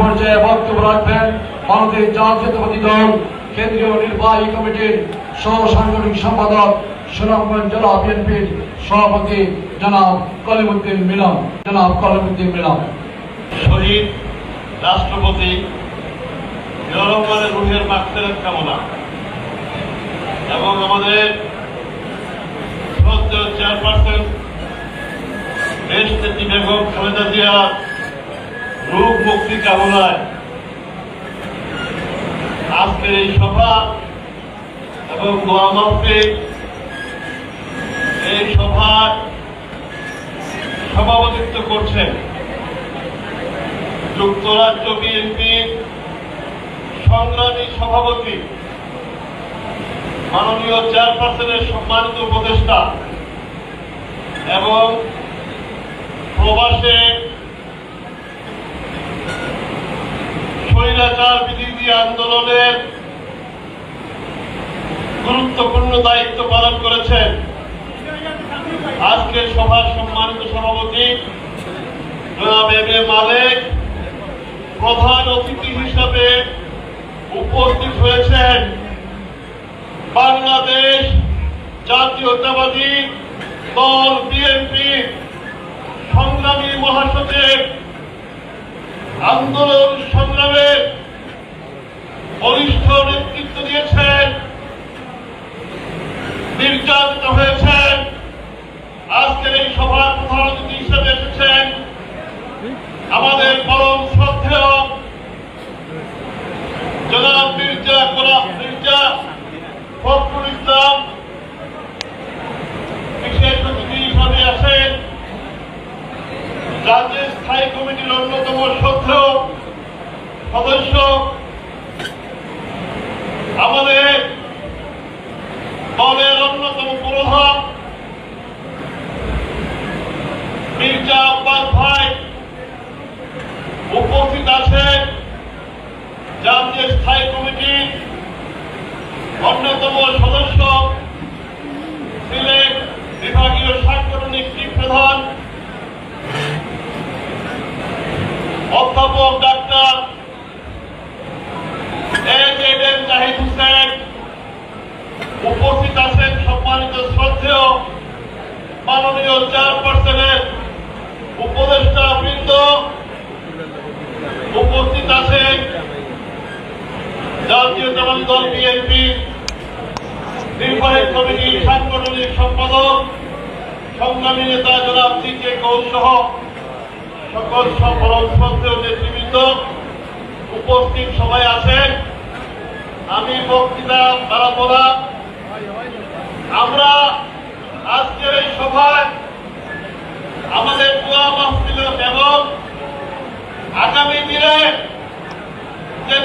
পর্যায়ে বক্তব্য রাখবেন ভারতের জাতীয়তাবাদী দল, কেন্দ্রীয় নির্বাহী কমিটির সহ সাংগঠনিক সম্পাদক সুনামগঞ্জ জেলা বিএনপির সভাপতি জনাব কলিমুদ্দিন মিলন। জনাব কলিমুদ্দিন মিলন। শহীদ রাষ্ট্রপতি রহমানের রুহের মাগফিরাত কামনা এবং আমাদের চেয়ারপারসন দেশ নেত্রী বেগম খালেদা জিয়ার রোগ মুক্তি কামনায় আজকের এই সভা এবং দোয়া এই সভার সভাপতিত্ব করছেন যুক্তরাজ্য বিএনপির সংগ্রামী সভাপতি, মাননীয় চেয়ারপারসনের সম্মানিত উপদেষ্টা এবং প্রবাসে আন্দোলনের গুরুত্বপূর্ণ দায়িত্ব পালন করেছেন। আজকের সভার সম্মানিত সভাপতি মালেক প্রধান অতিথি হিসাবে উপস্থিত হয়েছেন। বাংলাদেশ জাতীয়তাবাদী দল বিএনপি সংগ্রামী মহাসচিব আন্দোলন সংগ্রামের বরিষ্ঠ নেতৃত্ব দিয়েছেন। নির্যাতিত হয়েছেন। আজকের এই সভার প্রধান অতিথি হিসেবে এসেছেন আমাদের পরম শ্রদ্ধেয় জনাব মির্জা গোলাপ মির্জা, ফখরুল ইসলাম। বিশেষ অতিথি হিসাবে আছেন। রাজ্যের স্থায়ী কমিটির অন্যতম শ্রদ্ধেয় সদস্য আমাদের অন্যতম প্রধান মির্জা আব্বাস ভাই উপস্থিত আছেন জাতীয় স্থায়ী কমিটির অন্যতম সদস্য সিলেট বিভাগীয় সাংগঠনিক টিম প্রধান অধ্যাপক ডাক্তার এস এড এম জাহিদ হোসেন উপস্থিত আছেন সম্মানিত শ্রদ্ধেয় মাননীয় চেয়ারপারসনের উপদেষ্টা বৃন্দ উপস্থিত আছেন জাতীয়তাবাদী দল বিএনপি নির্বাহী কমিটির সাংগঠনিক সম্পাদক, সংগ্রামী নেতা জনাব সি কে কৌল সহ সকল সফল শ্রদ্ধেয় নেতৃবৃন্দ উপস্থিত সবাই আছেন। আমি বক্তৃতা বাড়াবো না। আমরা আজকের এই সভায় আমাদের দোয়া মাহফিল এবং আগামী দিনে যে